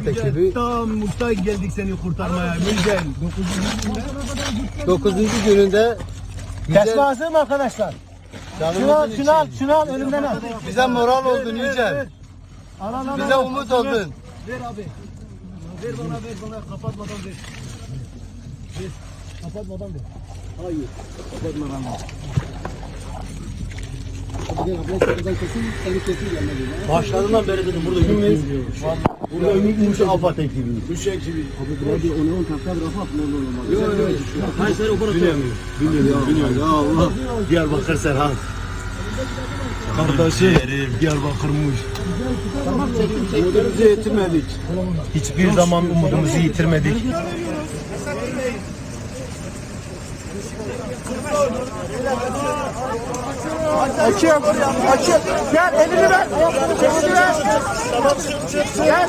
ekibi Tam Mustay geldik seni kurtarmaya. Müjden. 9. gününde Kesme hazır mı arkadaşlar? Şunu al, şunu al, şunu al, önümden al. bize moral oldun Yücel. Al, al, al, Bize al. umut oldun. Ver abi. Ver bana ver bana kapatmadan ver. Ver. Kapatmadan ver. Hayır. Kapatmadan ver. Başlarından beri dedim burada yürümeyiz. Burada ümit Afat ekibi. Üç ekibi. Hayır sen operatör. Bilmiyorum. Bilmiyorum. Ya Allah. Diyarbakır Serhan. Kardeşlerim Diyarbakır'mış. Umudumuzu yitirmedik. Hiçbir zaman umudumuzu yitirmedik. Açıyorum, açıyorum. Gel, elini ver. Elini ver. Gel.